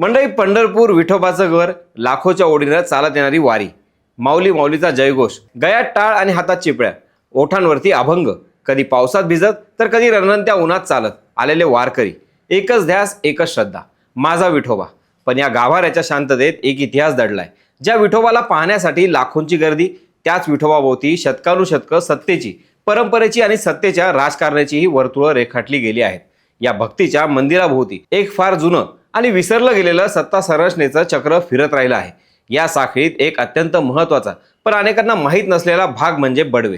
मंडळी पंढरपूर विठोबाचं घर लाखोच्या ओढीनं चालत येणारी वारी. माऊली माऊलीचा जयघोष. गयात टाळ आणि हातात चिपळ्या. ओठांवरती अभंग. कधी पावसात भिजत तर कधी रणरणत्या उन्हात चालत आलेले वारकरी. एकच ध्यास एकच श्रद्धा. माझा विठोबा. पण या गाभाऱ्याच्या शांततेत एक इतिहास दडलाय. ज्या विठोबाला पाहण्यासाठी लाखोंची गर्दी त्याच विठोबाभोवती शतकानुशतकं सत्तेची परंपरेची आणि सत्तेच्या राजकारणाचीही वर्तुळं रेखाटली गेली आहेत. या भक्तीच्या मंदिराभोवती एक फार जुनं आणि विसरलं गेलेलं सत्ता संरचनेचं चक्र फिरत राहिलं आहे. या साखळीत एक अत्यंत महत्त्वाचा पण अनेकांना माहीत नसलेला भाग म्हणजे बडवे.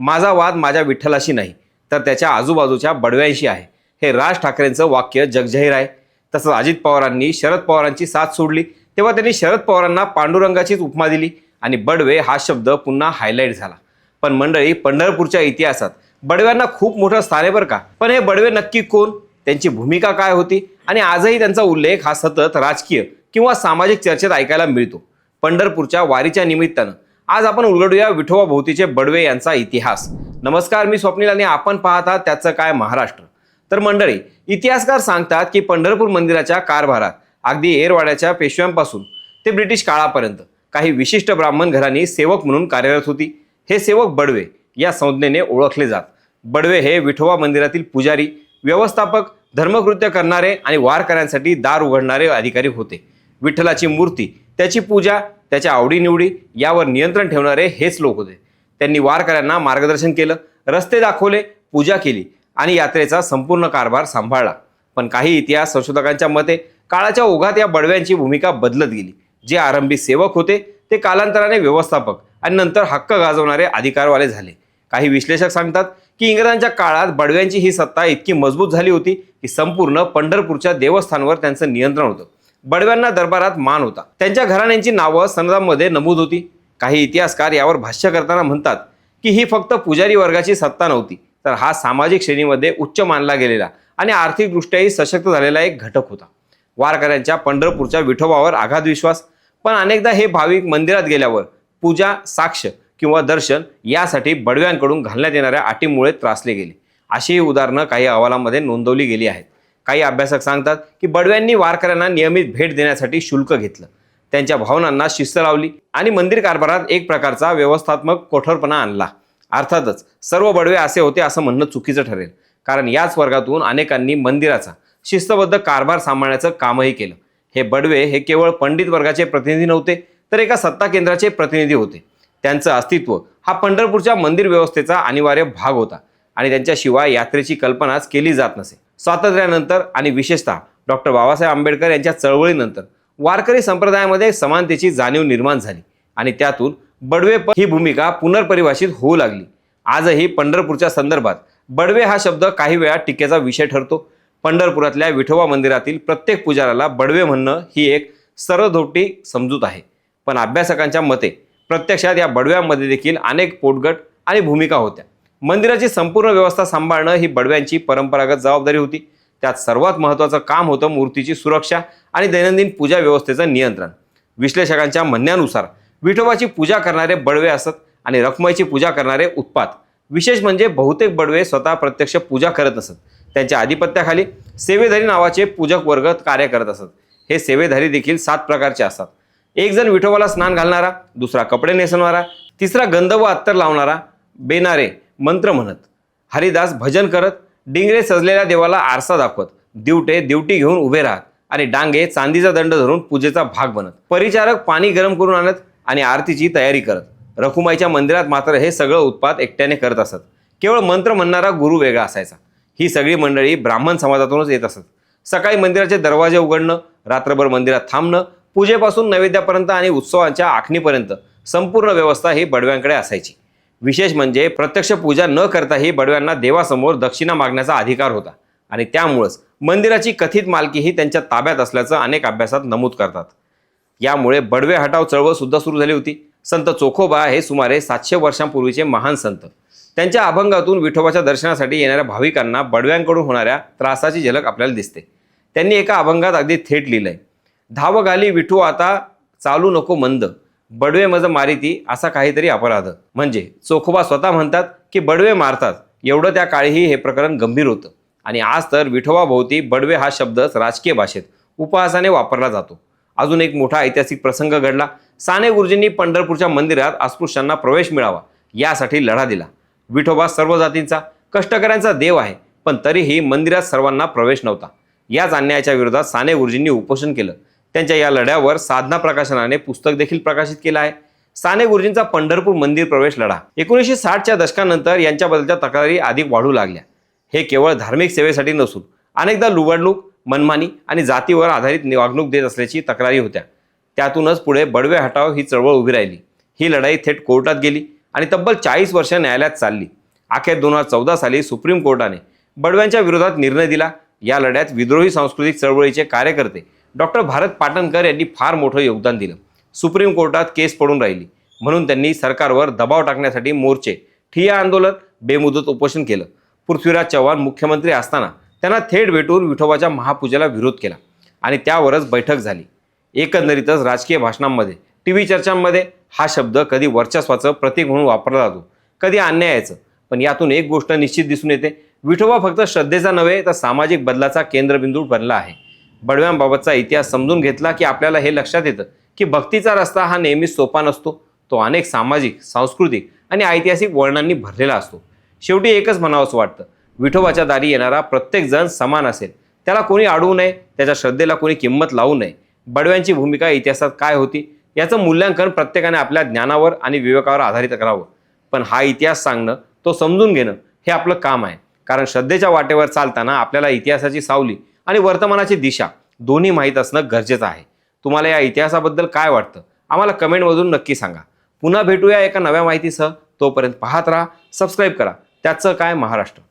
माझा वाद माझ्या विठ्ठलाशी नाही तर त्याच्या आजूबाजूच्या बडव्यांशी आहे. हे राज ठाकरेंचं वाक्य जगजाहीर आहे. तसंच अजित पवारांनी शरद पवारांची साथ सोडली तेव्हा त्यांनी शरद पवारांना पांडुरंगाचीच उपमा दिली आणि बडवे हा शब्द पुन्हा हायलाईट झाला. पण मंडळी पंढरपूरच्या इतिहासात बडव्यांना खूप मोठं स्थान आहे बरं का? पण हे बडवे नक्की कोण? त्यांची भूमिका काय होती? आणि आजही त्यांचा उल्लेख हा सतत राजकीय किंवा सामाजिक चर्चेत ऐकायला मिळतो. पंढरपूरच्या वारीच्या निमित्तानं. आज आपण उलगडूया विठोबा भोवतीचे बडवे यांचा इतिहास. नमस्कार मी स्वप्नील आणि आपण पाहता त्याचं काय महाराष्ट्र. तर मंडळी इतिहासकार सांगतात की पंढरपूर मंदिराच्या कारभारात अगदी एरवाड्याच्या पेशव्यांपासून ते ब्रिटिश काळापर्यंत काही विशिष्ट ब्राह्मण घरांनी सेवक म्हणून कार्यरत होती. हे सेवक बडवे या संज्ञेने ओळखले जात. बडवे हे विठोबा मंदिरातील पुजारी. व्यवस्थापक धर्मकृत्य करणारे आणि वारकऱ्यांसाठी दार उघडणारे अधिकारी होते. विठ्ठलाची मूर्ती त्याची पूजा त्याच्या आवडीनिवडी यावर नियंत्रण ठेवणारे हेच लोक होते. त्यांनी वारकऱ्यांना मार्गदर्शन केलं रस्ते दाखवले पूजा केली आणि यात्रेचा संपूर्ण कारभार सांभाळला. पण काही इतिहास संशोधकांच्या मते काळाच्या ओघात या बडव्यांची भूमिका बदलत गेली. जे आरंभी सेवक होते ते कालांतराने व्यवस्थापक आणि नंतर हक्क गाजवणारे अधिकारवाले झाले. काही विश्लेषक सांगतात की इंग्रजांच्या काळात बडव्यांची ही सत्ता इतकी मजबूत झाली होती की संपूर्ण पंढरपूरच्या देवस्थानवर त्यांचं नियंत्रण होतं. बडव्यांना दरबारात मान होता. त्यांच्या घराण्यांची नावं सनदामध्ये नमूद होती. काही इतिहासकार यावर भाष्य करताना म्हणतात की ही फक्त पुजारी वर्गाची सत्ता नव्हती तर हा सामाजिक श्रेणीमध्ये उच्च मानला गेलेला आणि आर्थिकदृष्ट्याही सशक्त झालेला एक घटक होता. वारकऱ्यांच्या पंढरपूरच्या विठोबावर आघात विश्वास पण अनेकदा हे भाविक मंदिरात गेल्यावर पूजा साक्ष किंवा दर्शन यासाठी बडव्यांकडून घालण्यात येणाऱ्या अटीमुळे त्रासले गेले. अशीही उदाहरणं काही अहवालामध्ये नोंदवली गेली आहेत. काही अभ्यासक सांगतात की बडव्यांनी वारकऱ्यांना नियमित भेट देण्यासाठी शुल्क घेतलं. त्यांच्या भावनांना शिस्त लावली आणि मंदिर कारभारात एक प्रकारचा व्यवस्थात्मक कोठरपणा आणला. अर्थातच सर्व बडवे असे होते असं म्हणणं चुकीचं ठरेल. कारण याच वर्गातून अनेकांनी मंदिराचा शिस्तबद्ध कारभार सांभाळण्याचं कामही केलं. हे बडवे हे केवळ पंडित वर्गाचे प्रतिनिधी नव्हते तर एका सत्ता केंद्राचे प्रतिनिधी होते. त्यांचं अस्तित्व. हा पंढरपूरच्या मंदिर व्यवस्थेचा अनिवार्य भाग होता आणि त्यांच्याशिवाय यात्रेची कल्पनाच केली जात नसे. स्वातंत्र्यानंतर आणि विशेषतः डॉक्टर बाबासाहेब आंबेडकर यांच्या चळवळीनंतर वारकरी संप्रदायामध्ये समानतेची जाणीव निर्माण झाली आणि त्यातून बडवे प- ही भूमिका पुनर्परिभाषित होऊ लागली. आजही पंढरपूरच्या संदर्भात बडवे हा शब्द काही वेळा टीकेचा विषय ठरतो. पंढरपुरातल्या विठोबा मंदिरातील प्रत्येक पुजाराला बडवे म्हणणं ही एक सरधोटी समजूत आहे. पण अभ्यासकांच्या मते प्रत्यक्षात या बडव्यांमध्ये देखील अनेक पोटगट आणि भूमिका होत्या. मंदिराची संपूर्ण व्यवस्था सांभाळणं ही बडव्यांची परंपरागत जबाबदारी होती. त्यात सर्वात महत्त्वाचं काम होतं मूर्तीची सुरक्षा आणि दैनंदिन पूजा व्यवस्थेचं नियंत्रण. विश्लेषकांच्या म्हणण्यानुसार विठोबाची पूजा करणारे बडवे असत आणि रखमाईची पूजा करणारे उत्पात. विशेष म्हणजे बहुतेक बडवे स्वतः प्रत्यक्ष पूजा करत असत. त्यांच्या आधिपत्याखाली सेवेधारी नावाचे पूजक वर्ग कार्य करत असत. हे सेवेधारी देखील सात प्रकारचे असतात. एक जण विठोबाला स्नान घालणारा दुसरा कपडे नेसणारा तिसरा गंध व अत्तर लावणारा बेनारे मंत्र म्हणत. हरिदास भजन करत डिंगरे सजलेल्या देवाला आरसा दाखवत. दिवटे दिवटी घेऊन उभे राहत आणि डांगे चांदीचा दंड धरून पूजेचा भाग बनत. परिचारक पाणी गरम करून आणत आणि आरतीची तयारी करत. रखुमाईच्या मंदिरात मात्र हे सगळं उत्पाद एकट्याने करत असत. केवळ मंत्र म्हणणारा गुरु वेगळा असायचा. ही सगळी मंडळी ब्राह्मण समाजातूनच येत असत. सकाळी मंदिराचे दरवाजे उघडणं रात्रभर मंदिरात थांबणं पूजेपासून नैवेद्यापर्यंत आणि उत्सवांच्या आखणीपर्यंत संपूर्ण व्यवस्था ही बडव्यांकडे असायची. विशेष म्हणजे प्रत्यक्ष पूजा न करताही बडव्यांना देवासमोर दक्षिणा मागण्याचा अधिकार होता आणि त्यामुळंच मंदिराची कथित मालकीही त्यांच्या ताब्यात असल्याचं अनेक अभ्यासात नमूद करतात. यामुळे बडवे हटाव चळवळ सुद्धा सुरू झाली होती. संत चोखोबा हे सुमारे सातशे वर्षांपूर्वीचे महान संत. त्यांच्या अभंगातून विठोबाच्या दर्शनासाठी येणाऱ्या भाविकांना बडव्यांकडून होणाऱ्या त्रासाची झलक आपल्याला दिसते. त्यांनी एका अभंगात अगदी थेट लिहिलंय धाव घाली विठू आता चालू नको मंद. बडवे मज मारिती असा काहीतरी अपराध. म्हणजे चोखोबा स्वतः म्हणतात की बडवे मारतात. एवढं त्या काळीही हे प्रकरण गंभीर होतं. आणि आज तर विठोबाभोवती बडवे हा शब्दच राजकीय भाषेत उपहासाने वापरला जातो. अजून एक मोठा ऐतिहासिक प्रसंग घडला. साने गुरुजींनी पंढरपूरच्या मंदिरात अस्पृश्यांना प्रवेश मिळावा यासाठी लढा दिला. विठोबा सर्व जातींचा कष्टकऱ्यांचा देव आहे पण तरीही मंदिरात सर्वांना प्रवेश नव्हता. याच अन्यायाच्या विरोधात साने गुरुजींनी उपोषण केलं. त्यांच्या या लढ्यावर साधना प्रकाशनाने पुस्तक देखील प्रकाशित केलं आहे. साने गुरुजींचा पंढरपूर मंदिर प्रवेश लढा. एकोणीसशे साठच्या दशकानंतर यांच्याबद्दलच्या तक्रारी अधिक वाढू लागल्या. हे केवळ धार्मिक सेवेसाठी नसून अनेकदा लुवडणूक मनमानी आणि जातीवर आधारित वागणूक देत असल्याची तक्रारी होत्या. त्यातूनच पुढे बडवे हटाव ही चळवळ उभी राहिली. ही लढाई थेट कोर्टात गेली आणि तब्बल चाळीस वर्ष न्यायालयात चालली. अखेर दोन हजार चौदा साली सुप्रीम कोर्टाने बडव्यांच्या विरोधात निर्णय दिला. या लढ्यात विद्रोही सांस्कृतिक चळवळीचे कार्यकर्ते डॉक्टर भारत पाटणकर यांनी फार मोठं योगदान दिलं. सुप्रीम कोर्टात केस पडून राहिली. म्हणून त्यांनी सरकारवर दबाव टाकण्यासाठी मोर्चे ठिया आंदोलन बेमुदत उपोषण केलं. पृथ्वीराज चव्हाण मुख्यमंत्री असताना त्यांना थेट भेटून विठोबाच्या महापूजेला विरोध केला आणि त्यावरच बैठक झाली. एकंदरीतच राजकीय भाषणांमध्ये टी व्ही चर्चांमध्ये हा शब्द कधी वर्चस्वाचं प्रतीक म्हणून वापरला जातो कधी अन्यायाचं. पण यातून एक गोष्ट निश्चित दिसून येते. विठोबा फक्त श्रद्धेचा नव्हे तर सामाजिक बदलाचा केंद्रबिंदू बनला आहे. बडव्यांबाबतचा इतिहास समजून घेतला की आपल्याला हे लक्षात येतं की भक्तीचा रस्ता हा नेहमीच सोपा नसतो. तो अनेक सामाजिक सांस्कृतिक आणि ऐतिहासिक वळणांनी भरलेला असतो. शेवटी एकच म्हणावंसं वाटतं. विठोबाच्या दारी येणारा प्रत्येक जण समान असेल. त्याला कोणी अडवू नये त्याच्या श्रद्धेला कोणी किंमत लावू नये. बडव्यांची भूमिका इतिहासात काय होती याचं मूल्यांकन प्रत्येकाने आपल्या ज्ञानावर आणि विवेकावर आधारित करावं. पण हा इतिहास सांगणं तो समजून घेणं हे आपलं काम आहे. कारण श्रद्धेच्या वाटेवर चालताना आपल्याला इतिहासाची सावली आणि वर्तमानाची दिशा दोन्ही माहीत असणं गरजेचं आहे. तुम्हाला या इतिहासाबद्दल काय वाटतं? आम्हाला कमेंटमधून नक्की सांगा. पुन्हा भेटूया एका नव्या माहितीसह. तोपर्यंत पाहत राहा सबस्क्राईब करा. त्याचं काय महाराष्ट्र?